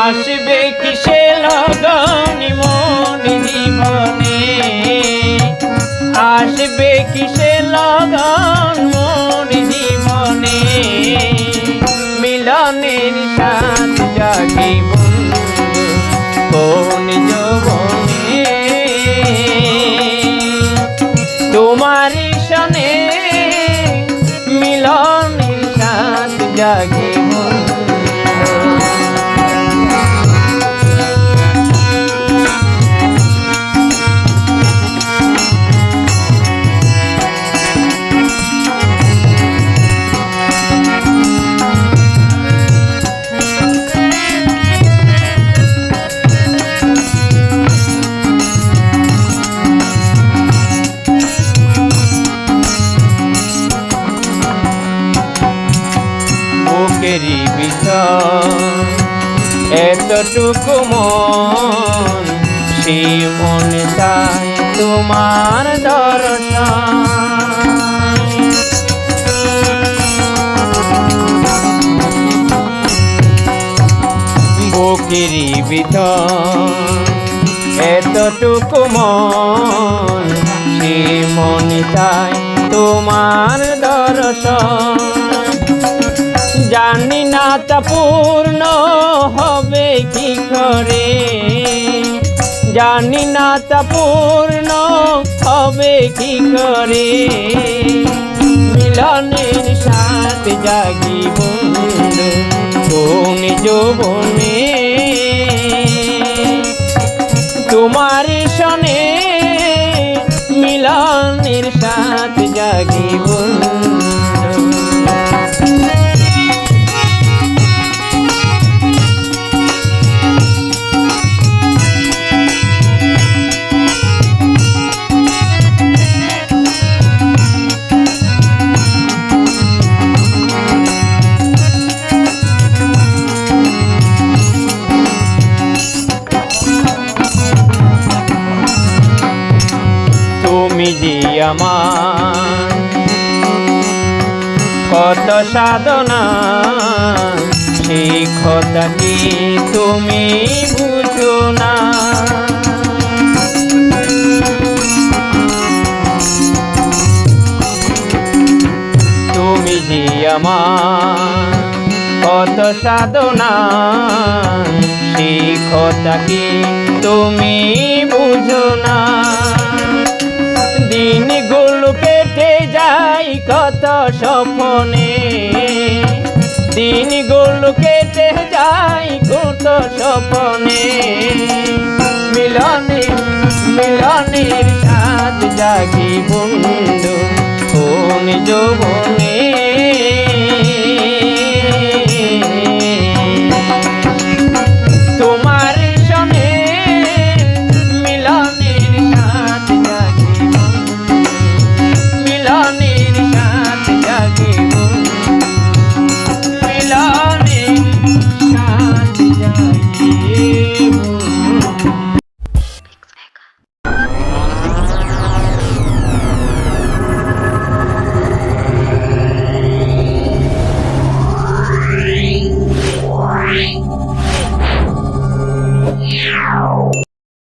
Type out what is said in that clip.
আসবে কিসে লগনি মন জীবনে? আসবে কিসে লগন মন জীবনে? মিলনের সাথ জাগে কোন যৌবনে? তোমার সনে মিলনের সাথ জাগে বন্ধু। বুকেরই এতটুকু মন সেই মনে চাই তোমার দর্শন। বুকেরই ভিতর, এতটুকু মন, সে মনে চাই তোমার দর্শন। জানি না তা পূর্ণ হবে কি করে। জানি না তা পূর্ণ হবে কি করে। মিলনের সাথে জাগি বন্ধু কোন যৌবনে। তোমার সনে মিলনের সাথে জাগি আমার। কত সাধনা সেই কথা কি তুমি বুঝো না। তুমি যে আমার কত সাধনা সেই কথা কি তুমি বুঝো না। কত স্বপ্নে। দিনগুলো কেটে যাই কত স্বপ্নে। মিলনে মিলনের সাথ জাগি।